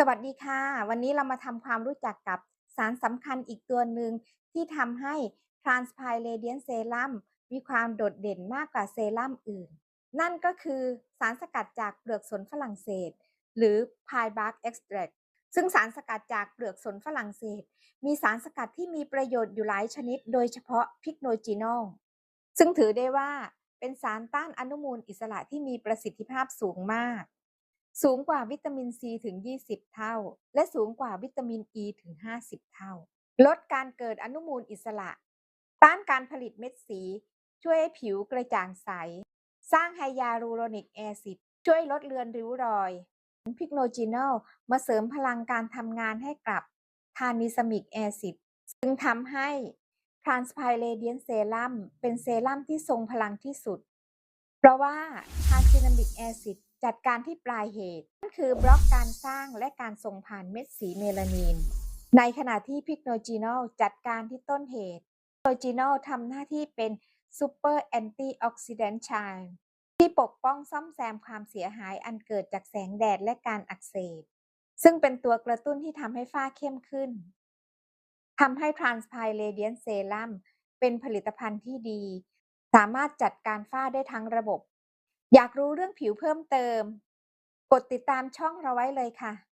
สวัสดีค่ะ วันนี้เรามาทำความรู้จักกับสารสำคัญอีกตัวหนึ่งที่ทำให้ Transpire Radiant Serum มีความโดดเด่นมากกว่าเซรั่มอื่น นั่นก็คือสารสกัดจากเปลือกสนฝรั่งเศส หรือ Pine Bark Extract ซึ่งสารสกัดจากเปลือกสนฝรั่งเศส มีสารสกัดที่มีประโยชน์อยู่หลายชนิด โดยเฉพาะพิกโนจินอลซึ่งถือได้ว่าเป็นสารต้านอนุมูลอิสระที่มีประสิทธิภาพสูงมาก สูงกว่าวิตามินซีถึง 20 เท่า และสูงกว่าวิตามินอ e ีถึง 50 เท่า ลดการเกิดอนุมูลอิสระ ต้านการผลิตเม็ดสี ช่วยให้ผิวกระจ่างใส สร้างไฮยาลูโรนิกแอซิด ช่วยลดเลือนริ้วรอย พิกโนจินอลมาเสริมพลังการทำงานให้กับทานิสมิกแอซิด ซึ่งทำให้ Transpire Radiant Serum เป็นเซรั่มที่ทรงพลังที่สุด เพราะว่าทาซินามิกแอซิดจัดการที่ปลายเหตุนั่นคือบล็อกการสร้างและการส่งผ่านเม็ดสีเมลานิน ในขณะที่พิกโนจินอลจัดการที่ต้นเหตุพิกโนจินอลทำหน้าที่เป็นซูเปอร์แอนตี้ออกซิแดนต์ไชที่ปกป้องซ่อมแซมความเสียหายอันเกิดจากแสงแดดและการอักเสบ ซึ่งเป็นตัวกระตุ้นที่ทำให้ฝ้าเข้มขึ้นทำให้ Transpire Radiant Serum เป็นผลิตภัณฑ์ที่ดี สามารถจัดการฝ้าได้ทั้งระบบ อยากรู้เรื่องผิวเพิ่มเติม กดติดตามช่องเราไว้เลยค่ะ